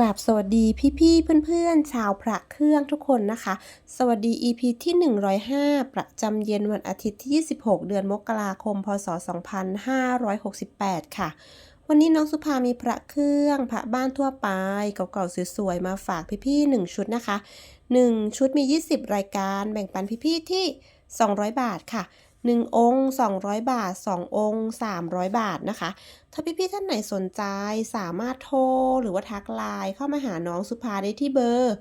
กราบสวัสดีพี่ๆเพื่อนๆ ชาวพระเครื่องทุกคนนะคะ สวัสดี EP ที่ 105 ประจำเย็นวันอาทิตย์ที่ 26 เดือนมกราคม พศ 2568 ค่ะ วันนี้น้องสุภามีพระเครื่อง พระบ้านทั่วไปเก่าๆสวยๆ มาฝากพี่ๆ1ชุดนะคะ 1 ชุดมี 20 รายการแบ่งปันพี่ๆที่ 200 บาทค่ะ 1 องค์ 200 บาท 2 องค์ 300 บาทนะคะ ถ้าพี่ๆท่านไหนสนใจสามารถโทร หรือว่าทักไลน์เข้ามาหาน้องสุภาได้ที่เบอร์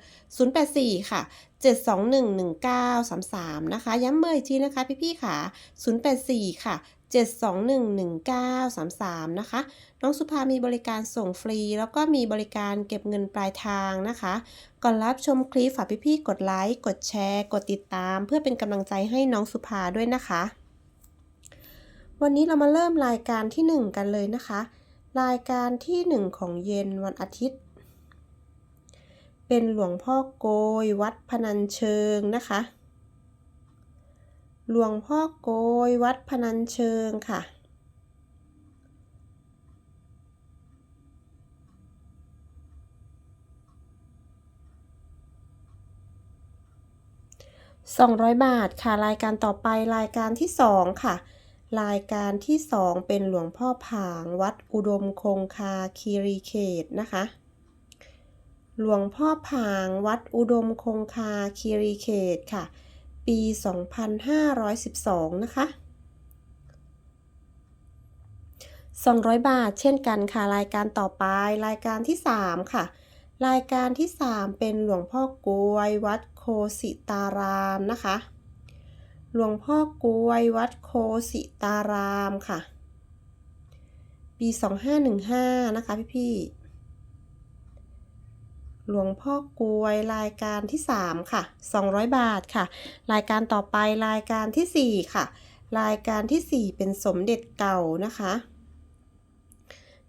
084 ค่ะ 7211933 นะคะ ย้ำเบอร์อีกทีนะคะพี่ๆค่ะ 084 ค่ะ 7211933 นะคะ น้องสุภามีบริการส่งฟรี แล้วก็มีบริการเก็บเงินปลายทางนะคะ ก่อนรับชมคลิปฝากพี่ๆกดไลค์ กดแชร์ กดติดตาม เพื่อเป็นกำลังใจให้น้องสุภาด้วยนะคะ วันนี้เรามาเริ่มรายการที่ 1 กันเลยนะคะ รายการที่ 1 ของเย็นวันอาทิตย์ เป็นหลวงพ่อโกยวัดพนัญเชิงนะคะ หลวงพ่อโกยวัดพนัญเชิงค่ะ 200 บาทค่ะ รายการต่อไปรายการที่ 2 ค่ะ รายการที่ 2 เป็นหลวงพ่อผางวัดอุดมคงคาคีรีเขตนะคะ หลวงพ่อผางวัดอุดมคงคาคีรีเขตค่ะ ปี 2512 นะคะ 200 บาทเช่นกันค่ะ รายการต่อไปรายการที่ 3 ค่ะ รายการที่ 3 เป็นหลวงพ่อกวย วัดโคสิตารามนะคะ หลวงพ่อกวย วัดโคสิตารามค่ะ ปี 2515 นะคะพี่ๆ หลวงพ่อกวยรายการที่ 3 ค่ะ 200 บาทค่ะ รายการต่อไปรายการที่ 4 ค่ะ รายการที่ 4 เป็นสมเด็จเก่านะคะ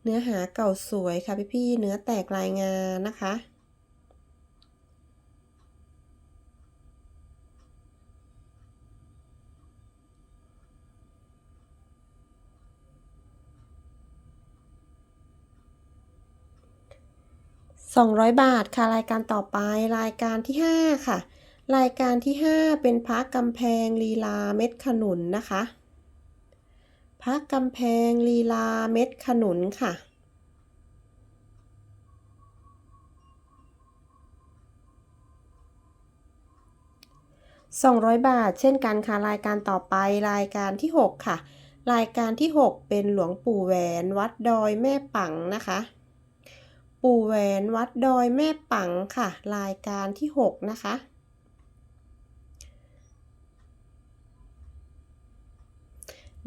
เนื้อหาเก่าสวยค่ะพี่ๆเนื้อแตกรายงานนะคะ 200 บาทค่ะรายการต่อไปรายการที่ 5 ค่ะ รายการที่ 5 เป็นพระกำแพงลีลาเม็ดขนุนนะคะพระกำแพงลีลาเม็ดขนุนค่ะ 200 บาท เช่นกันค่ะรายการต่อไปรายการที่ 6 ค่ะ รายการที่ 6 เป็นหลวงปู่แหวนวัดดอยแม่ปังนะคะ ปู่แหวนวัดดอยแม่ปังค่ะ รายการที่ 6 นะคะ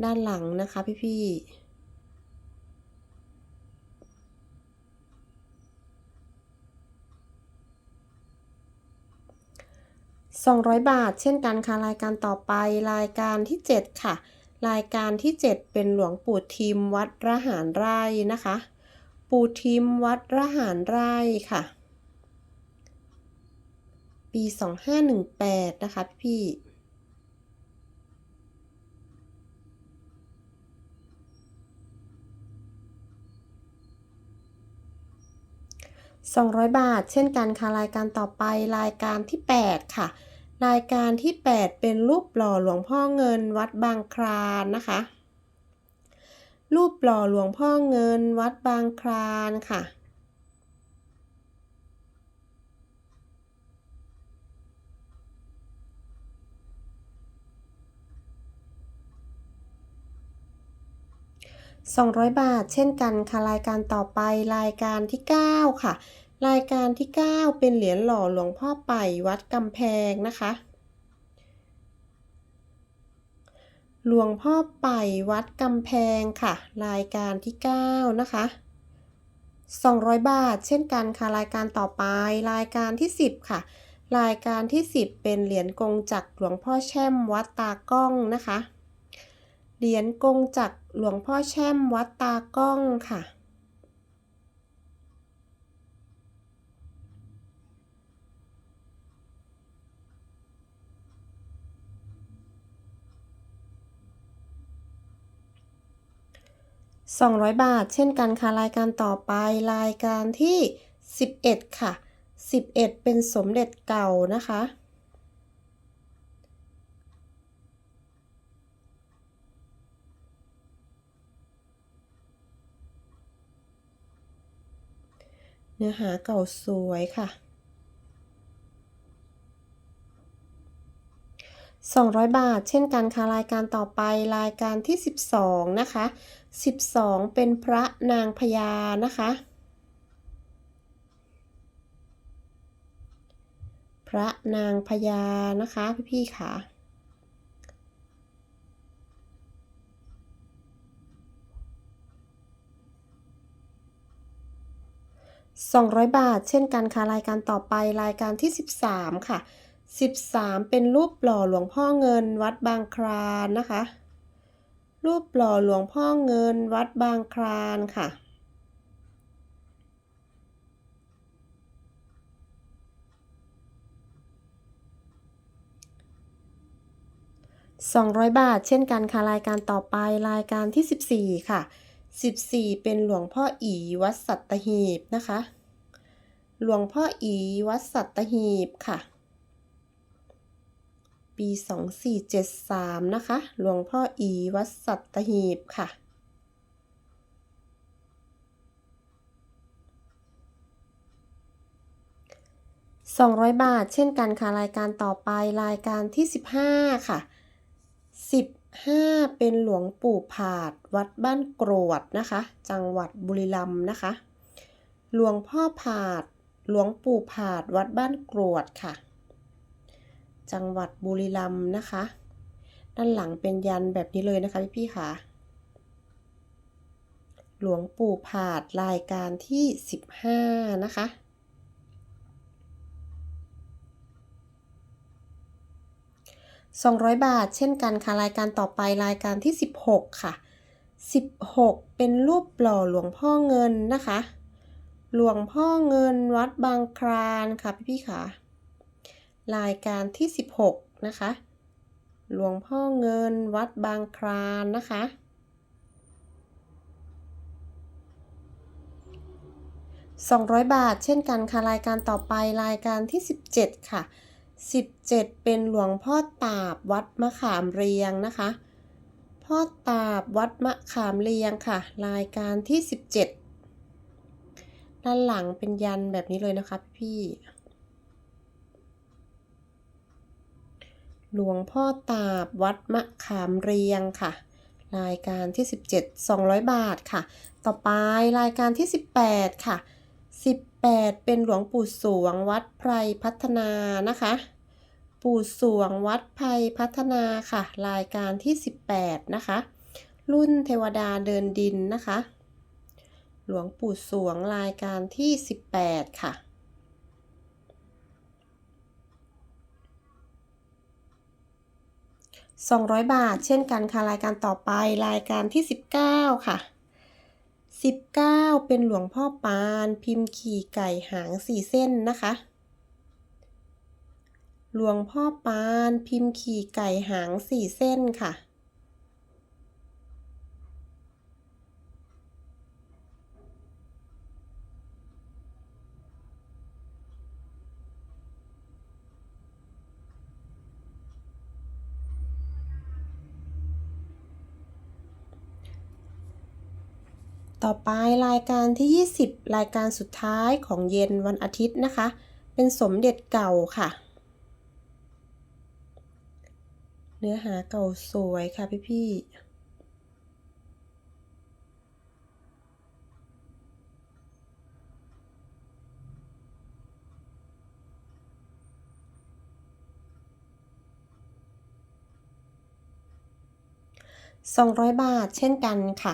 ด้านหลังนะคะพี่ๆ200 บาท เช่นกันค่ะ รายการต่อไปรายการที่ 7 ค่ะ รายการที่ 7 เป็นหลวงปู่ทิมวัดระหารไร่นะคะ ปู่ทิมวัดระหารไร่ค่ะ ปี 2518 นะคะพี่200 บาท เช่นกันค่ะรายการต่อไปรายการที่ 8 ค่ะ รายการที่ 8 เป็นรูปหล่อหลวงพ่อเงินวัดบางคลานนะคะ รูปหล่อหลวงพ่อเงินวัดบางคลานค่ะ 200 บาทเช่นกันค่ะ รายการต่อไปรายการที่ 9 ค่ะ รายการที่ 9 เป็นเหรียญหล่อหลวงพ่อไปวัดกำแพงนะคะ หลวงพ่อไปวัดกำแพงค่ะ รายการที่ 9 นะคะ 200 บาท เช่นกันค่ะ รายการต่อไป รายการที่ 10 ค่ะ รายการที่ 10 เป็นเหรียญกงจักหลวงพ่อแช่มวัดตากล้องนะคะ เหรียญกงจักหลวงพ่อแช่มวัดตากล้องค่ะ 200 บาท เช่นกันค่ะรายการต่อไปรายการที่ 11 ค่ะ 11 เป็นสมเด็จเก่านะคะ เนื้อหาเก่าสวยค่ะ 200 บาท เช่นกันค่ะรายการต่อไปรายการที่ 12 นะคะ 12 เป็นพระนางพญานะคะ พระนางพญานะคะพี่ๆค่ะ200 บาท เช่นกันค่ะรายการต่อไปรายการที่ 13 ค่ะ 13 เป็นรูปหล่อหลวงพ่อเงินวัดบางคลานนะคะ รูปหล่อหลวงพ่อเงินวัดบางคลานค่ะ 200 บาทเช่นกันค่ะ รายการต่อไปรายการที่ 14 ค่ะ 14 เป็นหลวงพ่ออีวัดสัตหีบนะคะ หลวงพ่ออีวัดสัตหีบค่ะ ปี 2473 นะคะ หลวงพ่ออีวัดสัตหีบค่ะ 200 บาทเช่นกันค่ะ รายการต่อไปรายการที่ 15 ค่ะ 15 เป็นหลวงปู่ผาด วัดบ้านกรวดนะคะ จังหวัดบุรีรัมย์นะคะ หลวงพ่อผาด หลวงปู่ผาด วัดบ้านกรวดค่ะ จังหวัดบุรีรัมย์นะคะ ด้านหลังเป็นยันแบบนี้เลยนะคะพี่ๆค่ะ หลวงปู่ผาดรายการที่ 15 นะคะ200 บาท เช่นกันค่ะรายการต่อไปรายการที่ 16 ค่ะ 16 เป็นรูปหล่อหลวงพ่อเงินนะคะ หลวงพ่อเงินวัดบางคลานค่ะพี่ๆค่ะ รายการที่ 16 นะคะ หลวงพ่อเงินวัดบางคลานนะคะ 200 บาทเช่นกันค่ะ รายการต่อไปรายการที่ 17 ค่ะ 17 เป็นหลวงพ่อตาบวัดมะขามเรียงนะคะ พ่อตาบวัดมะขามเรียงค่ะ รายการที่ 17 ด้านหลังเป็นยันแบบนี้เลยนะคะพี่ หลวงพ่อตาบวัดมะขามเรียงค่ะ รายการที่ 17 200 บาทค่ะ ต่อไปรายการที่ 18 ค่ะ 18 เป็นหลวงปู่สวงวัดไพรพัฒนานะคะ ปู่สวงวัดไพรพัฒนาค่ะ รายการที่ 18 นะคะ รุ่นเทวดาเดินดินนะคะ หลวงปู่สวงรายการที่ 18 ค่ะ 200 บาท เช่นกันค่ะรายการต่อไปรายการที่ 19 ค่ะ 19 เป็นหลวงพ่อปานพิมพ์ขี่ไก่หางสี่เส้นนะคะ หลวงพ่อปานพิมพ์ขี่ไก่หางสี่เส้นค่ะ ต่อไปรายการที่ 20 รายการสุดท้ายของเย็นวันอาทิตย์นะคะ เป็นสมเด็จเก่าค่ะ เนื้อหาเก่าสวยค่ะพี่ๆ200 บาทเช่นกันค่ะ